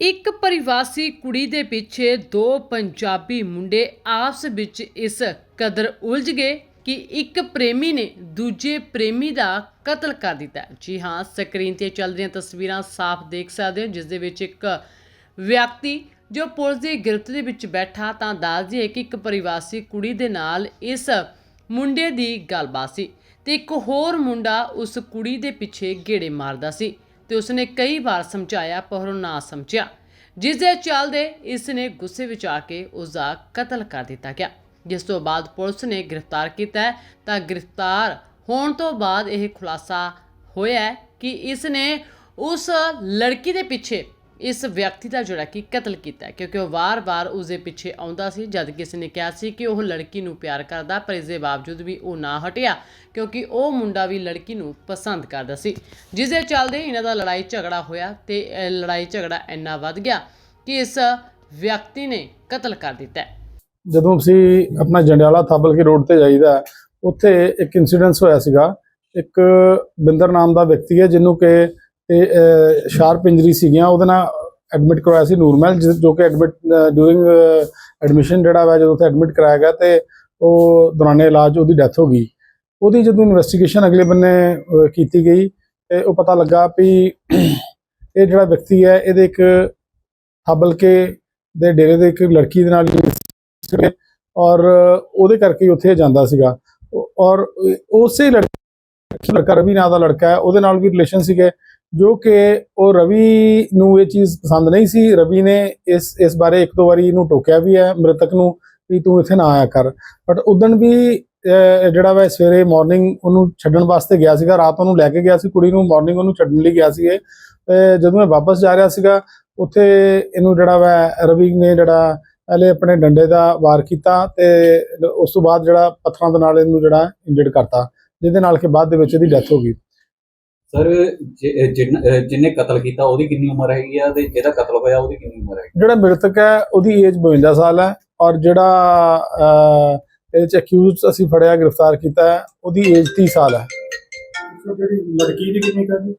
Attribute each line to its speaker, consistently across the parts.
Speaker 1: ਇੱਕ ਪਰਿਵਾਸੀ ਕੁੜੀ ਦੇ ਪਿੱਛੇ ਦੋ ਪੰਜਾਬੀ ਮੁੰਡੇ ਆਪਸ ਵਿੱਚ ਇਸ ਕਦਰ ਉਲਝ ਗਏ ਕਿ ਇੱਕ ਪ੍ਰੇਮੀ ਨੇ ਦੂਜੇ ਪ੍ਰੇਮੀ ਦਾ ਕਤਲ ਕਰ ਦਿੱਤਾ। ਜੀ ਹਾਂ, ਸਕਰੀਨ ਤੇ ਚੱਲ ਰਹੀਆਂ ਤਸਵੀਰਾਂ ਸਾਫ਼ ਦੇਖ ਸਕਦੇ ਹੋ, ਜਿਸ ਦੇ ਵਿੱਚ ਇੱਕ ਵਿਅਕਤੀ ਜੋ ਪੁਲਿਸ ਦੀ ਗ੍ਰਿਫ਼ਤ ਦੇ ਵਿੱਚ ਬੈਠਾ ਤਾਂ ਦੱਸਦੀ ਹੈ ਕਿ ਇੱਕ ਪਰਿਵਾਸੀ ਕੁੜੀ ਦੇ ਨਾਲ ਇਸ ਮੁੰਡੇ ਦੀ ਗੱਲਬਾਤ ਸੀ ਤੇ ਇੱਕ ਹੋਰ ਮੁੰਡਾ ਉਸ ਕੁੜੀ ਦੇ ਪਿੱਛੇ ਗੇੜੇ ਮਾਰਦਾ ਸੀ ਤੇ ਉਸਨੇ ਕਈ ਵਾਰ ਸਮਝਾਇਆ ਪਰ ਉਹ ਨਾ ਸਮਝਿਆ। ਜਿਸ ਦੇ ਚੱਲਦੇ ਇਸ ਨੇ ਗੁੱਸੇ ਵਿੱਚ ਆ ਕੇ ਉਸ ਦਾ ਕਤਲ ਕਰ ਦਿੱਤਾ ਗਿਆ। ਜਿਸ ਤੋਂ ਬਾਅਦ ਪੁਲਿਸ ਨੇ ਗ੍ਰਿਫਤਾਰ ਕੀਤਾ ਤਾਂ ਗ੍ਰਿਫਤਾਰ ਹੋਣ ਤੋਂ ਬਾਅਦ ਇਹ ਖੁਲਾਸਾ ਹੋਇਆ ਕਿ ਇਸ ਨੇ ਉਸ ਲੜਕੀ ਦੇ ਪਿੱਛੇ ਇਸ ਵਿਅਕਤੀ ਦਾ ਜਿਹੜਾ ਕਿ ਕਤਲ ਕੀਤਾ ਕਿਉਂਕਿ ਉਹ ਵਾਰ-ਵਾਰ ਉਸਦੇ ਪਿੱਛੇ ਆਉਂਦਾ ਸੀ, ਜਦ ਕਿ ਇਸ ਨੇ ਕਿਹਾ ਸੀ ਕਿ ਉਹ ਲੜਕੀ ਨੂੰ ਪਿਆਰ ਕਰਦਾ, ਪਰ ਇਸ ਦੇ ਬਾਵਜੂਦ ਵੀ ਉਹ ਨਾ ਹਟਿਆ, ਕਿਉਂਕਿ ਉਹ ਮੁੰਡਾ ਵੀ ਲੜਕੀ ਨੂੰ ਪਸੰਦ ਕਰਦਾ ਸੀ। ਜਿਸ ਦੇ ਚੱਲਦੇ ਇਹਨਾਂ ਦਾ ਲੜਾਈ ਝਗੜਾ ਹੋਇਆ ਤੇ ਲੜਾਈ ਝਗੜਾ ਇੰਨਾ ਵੱਧ ਗਿਆ ਕਿ ਇਸ ਵਿਅਕਤੀ ਨੇ ਕਤਲ ਕਰ ਦਿੱਤਾ
Speaker 2: ਜਦੋਂ ਅਸੀਂ ਆਪਣਾ ਜੰਡਿਆਲਾ ਥਾਬਲ ਕੇ ਰੋਡ ਤੇ ਜਾਈਦਾ, ਉੱਥੇ ਇੱਕ ਇਨਸੀਡੈਂਸ ਹੋਇਆ ਸੀਗਾ। ਇੱਕ ਬਿੰਦਰ ਨਾਮ ਦਾ ਵਿਅਕਤੀ ਹੈ, ਜਿਹਨੂੰ ਕਿ ਤੇ ਸ਼ਾਰਪ ਇੰਜਰੀ ਸੀਗੀਆਂ, ਉਹਦੇ ਨਾਲ ਐਡਮਿਟ ਕਰਵਾਇਆ ਸੀ ਨੂਰਮਹਿਲ ਜਿਸ- ਜੋ ਕਿ ਐਡਮਿਟ ਡਿਊਰਿੰਗ ਐਡਮਿਸ਼ਨ ਜਿਹੜਾ ਵਾ, ਜਦੋਂ ਉੱਥੇ ਐਡਮਿਟ ਕਰਾਇਆ ਗਿਆ ਤੇ ਉਹ ਦੌਰਾਨੇ ਇਲਾਜ ਉਹਦੀ ਡੈਥ ਹੋ ਗਈ। ਉਹਦੀ ਜਦੋਂ ਇਨਵੈਸਟੀਗੇਸ਼ਨ ਅਗਲੇ ਬੰਨੇ ਕੀਤੀ ਗਈ ਤੇ ਉਹ ਪਤਾ ਲੱਗਾ ਵੀ ਇਹ ਜਿਹੜਾ ਵਿਅਕਤੀ ਹੈ, ਇਹਦੇ ਇੱਕ ਹਬਲਕੇ ਦੇ ਡੇਰੇ ਦੇ ਇੱਕ ਲੜਕੀ ਦੇ ਨਾਲ ਸੀਗੇ ਔਰ ਉਹਦੇ ਕਰਕੇ ਹੀ ਉੱਥੇ ਜਾਂਦਾ ਸੀਗਾ। ਔਰ ਉਸੇ ਲੜਕੀ ਲੜਕਾ ਰਵੀ ਨਾਂ ਦਾ ਲੜਕਾ ਹੈ, ਉਹਦੇ ਨਾਲ ਵੀ ਰਿਲੇਸ਼ਨ ਸੀਗੇ। ਜੋ ਕਿ ਉਹ ਰਵੀ ਨੂੰ ਇਹ ਚੀਜ਼ ਪਸੰਦ ਨਹੀਂ ਸੀ। ਰਵੀ ਨੇ ਇਸ ਇਸ ਬਾਰੇ ਇੱਕ ਦੋ ਵਾਰੀ ਇਹਨੂੰ ਟੋਕਿਆ ਵੀ ਹੈ ਮ੍ਰਿਤਕ ਨੂੰ ਵੀ ਤੂੰ ਇੱਥੇ ਨਾ ਆਇਆ ਕਰ। ਬਟ ਉਦਣ ਵੀ ਜਿਹੜਾ ਵਾ ਸਵੇਰੇ ਮਾਰਨਿੰਗ ਉਹਨੂੰ ਛੱਡਣ ਵਾਸਤੇ ਗਿਆ ਸੀਗਾ, ਰਾਤ ਉਹਨੂੰ ਲੈ ਕੇ ਗਿਆ ਸੀ। ਕੁੜੀ ਨੂੰ ਮਾਰਨਿੰਗ ਉਹਨੂੰ ਛੱਡਣ ਲਈ ਗਿਆ ਸੀ ਇਹ। ਤੇ ਜਦੋਂ ਇਹ ਵਾਪਸ ਜਾ ਰਿਹਾ ਸੀਗਾ, ਉੱਥੇ ਇਹਨੂੰ ਜਿਹੜਾ ਵਾ ਰਵੀ ਨੇ ਜਿਹੜਾ ਪਹਿਲੇ ਆਪਣੇ ਡੰਡੇ ਦਾ ਵਾਰ ਕੀਤਾ ਤੇ ਉਸ ਤੋਂ ਬਾਅਦ ਜਿਹੜਾ ਪੱਥਰਾਂ ਦੇ ਨਾਲ ਇਹਨੂੰ ਜਿਹੜਾ ਇੰਜਰਡ ਕਰਤਾ, ਜਿਹਦੇ ਨਾਲ ਕਿ ਬਾਅਦ ਦੇ ਵਿੱਚ ਇਹਦੀ ਡੈਥ ਹੋ ਗਈ।
Speaker 3: ਸਰ ਜਿਹਨੇ ਕਤਲ ਕੀਤਾ ਉਹਦੀ ਕਿੰਨੀ ਉਮਰ ਹੈਗੀ ਆ ਤੇ ਜਿਹਦਾ ਕਤਲ ਹੋਇਆ ਉਹਦੀ ਕਿੰਨੀ ਉਮਰ ਹੈਗੀ?
Speaker 2: ਜਿਹੜਾ ਮ੍ਰਿਤਕ ਹੈ ਉਹਦੀ ਏਜ 52 ਸਾਲ ਹੈ ਔਰ ਜਿਹੜਾ ਇਹਦੇ ਚ ਅਕਿਊਜ਼ਡ ਅਸੀਂ ਫੜਿਆ ਗ੍ਰਿਫਤਾਰ ਕੀਤਾ ਹੈ ਉਹਦੀ ਏਜ 30 ਸਾਲ ਹੈ।
Speaker 4: ਜਿਹੜੀ ਲੜਕੀ ਦੀ ਕਿੰਨੀ ਕਰਦੀ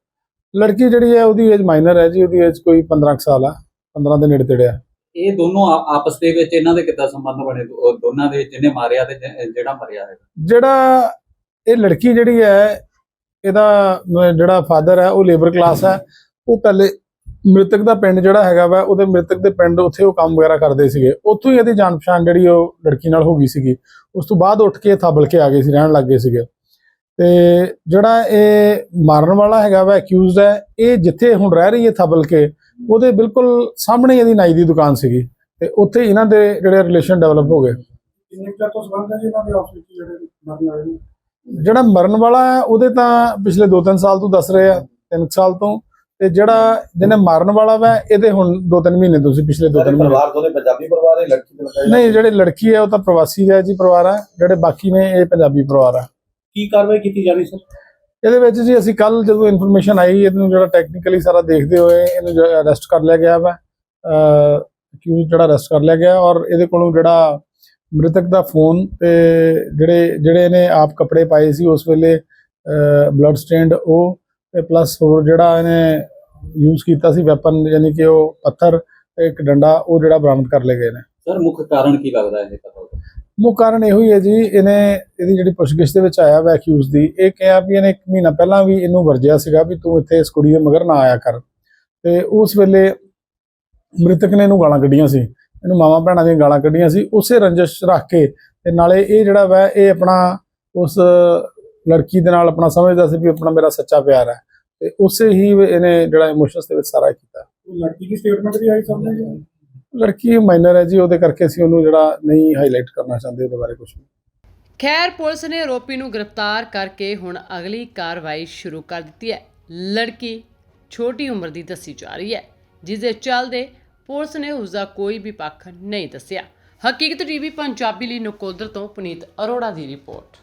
Speaker 2: ਲੜਕੀ ਜਿਹੜੀ ਹੈ ਉਹਦੀ ਏਜ ਮਾਈਨਰ ਹੈ ਜੀ ਉਹਦੀ ਏਜ ਕੋਈ 15 ਕੁ ਸਾਲ ਹੈ 15 ਦੇ ਨੇੜੇ ਤੇੜੇ ਹੈ।
Speaker 3: ਇਹ ਦੋਨੋਂ ਆਪਸ ਦੇ ਵਿੱਚ ਇਹਨਾਂ ਦੇ ਕਿੱਦਾਂ ਸੰਬੰਧ ਬਣੇ? ਦੋਨਾਂ ਦੇ ਜਿਹਨੇ ਮਾਰਿਆ ਤੇ ਜਿਹੜਾ ਮਰਿਆ ਹੈ
Speaker 2: ਜਿਹੜਾ ਇਹ ਲੜਕੀ ਜਿਹੜੀ ਹੈ ਇਹਦਾ ਜਿਹੜਾ ਫਾਦਰ ਹੈ, ਉਹ ਲੇਬਰ ਕਲਾਸ ਹੈ। ਉਹ ਪਹਿਲੇ ਮ੍ਰਿਤਕ ਦਾ ਪਿੰਡ ਜਿਹੜਾ ਹੈਗਾ ਵਾ, ਉਹਦੇ ਮ੍ਰਿਤਕ ਦੇ ਪਿੰਡ ਉੱਥੇ ਉਹ ਕੰਮ ਵਗੈਰਾ ਕਰਦੇ ਸੀਗੇ। ਉੱਥੋਂ ਹੀ ਇਹਦੀ ਜਾਣ ਪਛਾਣ ਜਿਹੜੀ ਉਹ ਲੜਕੀ ਨਾਲ ਹੋ ਗਈ ਸੀਗੀ। ਉਸ ਤੋਂ ਬਾਅਦ ਉੱਠ ਕੇ ਥਾਬਲ ਕੇ ਆ ਗਏ ਸੀ, ਰਹਿਣ ਲੱਗ ਗਏ ਸੀਗੇ। ਤੇ ਜਿਹੜਾ ਇਹ ਮਾਰਨ ਵਾਲਾ ਹੈਗਾ ਵਾ ਅਕਿਊਜ਼ਡ ਹੈ, ਇਹ ਜਿੱਥੇ ਹੁਣ ਰਹਿ ਰਹੀ ਹੈ ਥਾਬਲ ਕੇ, ਉਹਦੇ ਬਿਲਕੁਲ ਸਾਹਮਣੇ ਇਹਦੀ ਨਾਈ ਦੀ ਦੁਕਾਨ ਸੀਗੀ। ਤੇ ਉੱਥੇ ਇਹਨਾਂ ਦੇ ਜਿਹੜੇ ਰਿਲੇਸ਼ਨ ਡਿਵੈਲਪ ਹੋ ਗਏ।
Speaker 4: ਕਿੰਨੇ ਚਿਰ ਤੋਂ ਸੰਬੰਧ ਹੈ ਜੀ ਇਹਨਾਂ ਦੇ ਆਪਸ ਵਿੱਚ ਜਿਹੜੇ ਮਰਨ ਵਾਲੇ ਨੇ?
Speaker 2: ਜਿਹੜਾ ਮਰਨ ਵਾਲਾ ਹੈ ਉਹਦੇ ਤਾਂ ਪਿਛਲੇ 2-3 ਸਾਲ ਤੋਂ ਦੱਸ ਰਹੇ ਆ 3 ਸਾਲ ਤੋਂ। ਤੇ ਜਿਹੜਾ ਜਿਹਨੇ ਮਾਰਨ ਵਾਲਾ ਵਾ ਇਹਦੇ ਹੁਣ 2-3 ਮਹੀਨੇ ਤੋਂ ਸੀ ਪਿਛਲੇ 2-3 ਮਹੀਨੇ।
Speaker 5: ਪਰਿਵਾਰ ਦੋਨੇ ਪੰਜਾਬੀ ਪਰਿਵਾਰ ਹੈ ਲੜਕੀ ਦੇ
Speaker 2: ਨਹੀਂ ਜਿਹੜੇ ਲੜਕੀ ਹੈ ਉਹ ਤਾਂ ਪ੍ਰਵਾਸੀ ਹੈ ਜੀ ਪਰਿਵਾਰ ਹੈ ਜਿਹੜੇ ਬਾਕੀ ਨੇ ਇਹ ਪੰਜਾਬੀ ਪਰਿਵਾਰ ਹੈ।
Speaker 4: ਕੀ ਕਾਰਵਾਈ ਕੀਤੀ ਜਾ ਰਹੀ ਸਰ?
Speaker 2: ਇਹਦੇ ਵਿੱਚ ਜੀ ਅਸੀਂ ਕੱਲ ਜਦੋਂ ਇਨਫੋਰਮੇਸ਼ਨ ਆਈ ਇਹਨੂੰ ਜਿਹੜਾ ਟੈਕਨੀਕਲੀ ਸਾਰਾ ਦੇਖਦੇ ਹੋਏ ਇਹਨੂੰ ਅਰੈਸਟ ਕਰ ਲਿਆ ਗਿਆ ਵਾ। ਅਕਿਊਜ਼ ਜਿਹੜਾ ਅਰੈਸਟ ਕਰ ਲਿਆ ਗਿਆ ਔਰ ਇਹਦੇ ਕੋਲੋਂ ਜਿਹੜਾ ਮ੍ਰਿਤਕ ਦਾ ਫੋਨ ਤੇ ਜਿਹੜੇ ਜਿਹੜੇ ਇਹਨੇ ਆਪ ਕੱਪੜੇ ਪਾਏ ਸੀ ਉਸ ਵੇਲੇ ਬਲੱਡ ਸਟੇਨਡ ਉਹ ਤੇ ਪਲੱਸ ਹੋਰ ਜਿਹੜਾ ਇਹਨੇ ਯੂਜ਼ ਕੀਤਾ ਸੀ ਵੈਪਨ ਯਾਨੀ ਕਿ ਉਹ ਪੱਥਰ ਤੇ ਇੱਕ ਡੰਡਾ ਉਹ ਜਿਹੜਾ ਬਰਾਮਦ ਕਰ ਲਏ ਗਏ ਨੇ।
Speaker 3: ਸਰ ਮੁੱਖ ਕਾਰਨ ਕੀ ਲੱਗਦਾ ਇਹ ਕਤਲ ਦਾ
Speaker 2: ਮੁੱਖ ਕਾਰਨ ਇਹੋ ਹੀ ਹੈ ਜੀ ਇਹਨੇ ਇਹਦੀ ਜਿਹੜੀ ਪੁੱਛਗਿੱਛ ਦੇ ਵਿੱਚ ਆਇਆ ਵਾ ਅਕਿਊਜ਼ ਦੀ ਇਹ ਕਿਹਾ ਵੀ ਇਹਨੇ ਇੱਕ ਮਹੀਨਾ ਪਹਿਲਾਂ ਵੀ ਇਹਨੂੰ ਵਰਜਿਆ ਸੀਗਾ ਵੀ ਤੂੰ ਇੱਥੇ ਇਸ ਕੁੜੀ ਦੇ ਮਗਰ ਨਾ ਆਇਆ ਕਰ। ਤੇ ਉਸ ਵੇਲੇ ਮ੍ਰਿਤਕ ਨੇ ਇਹਨੂੰ ਗਾਲਾਂ ਕੱਢੀਆਂ ਸੀ। ਇਹਨੂੰ ਮਾਵਾਂ ਭੈਣਾਂ ਦੀਆਂ ਗਾਲਾਂ ਕੱਢੀਆਂ ਸੀ ਉਸੇ ਰੰਜਿਸ਼ ਰੱਖ ਕੇ ਤੇ ਨਾਲੇ ਇਹ ਜਿਹੜਾ ਵਾ ਇਹ ਆਪਣਾ ਉਸ ਲੜਕੀ ਦੇ ਨਾਲ ਆਪਣਾ ਸਮਝਦਾ ਸੀ ਵੀ ਆਪਣਾ ਮੇਰਾ ਸੱਚਾ ਪਿਆਰ ਹੈ ਤੇ ਉਸੇ ਹੀ ਇਹਨੇ ਜਿਹੜਾ ਇਮੋਸ਼ਨਸ ਦੇ ਵਿੱਚ ਸਾਰਾ ਕੀਤਾ।
Speaker 4: ਲੜਕੀ ਦੀ ਸਟੇਟਮੈਂਟ ਵੀ ਆਈ ਸਾਹਮਣੇ ਜੀ?
Speaker 2: ਲੜਕੀ ਮਾਈਨਰ ਹੈ ਜੀ ਉਹਦੇ ਕਰਕੇ ਅਸੀਂ ਉਹਨੂੰ ਜਿਹੜਾ ਨਹੀਂ ਹਾਈਲਾਈਟ ਕਰਨਾ ਚਾਹੁੰਦੇ ਉਹਦੇ ਬਾਰੇ ਕੁਝ
Speaker 1: ਖੈਰ ਪੁਲਿਸ ਨੇ ਆਰੋਪੀ ਨੂੰ ਗ੍ਰਿਫਤਾਰ ਕਰਕੇ ਹੁਣ ਅਗਲੀ ਕਾਰਵਾਈ ਸ਼ੁਰੂ ਕਰ ਦਿੱਤੀ ਹੈ। ਲੜਕੀ ਛੋਟੀ ਉਮਰ ਦੀ ਦੱਸੀ ਜਾ ਰਹੀ ਹੈ ਜਿਸ ਦੇ ਚੱਲਦੇ ਪੁਲਿਸ ਨੇ ਉਸ ਦਾ ਕੋਈ ਵੀ ਪੱਖ ਨਹੀਂ ਦੱਸਿਆ। ਹਕੀਕਤ ਟੀਵੀ ਪੰਜਾਬੀ ਲਈ ਨਕੋਦਰ ਤੋਂ ਪੁਨੀਤ ਅਰੋੜਾ ਦੀ ਰਿਪੋਰਟ।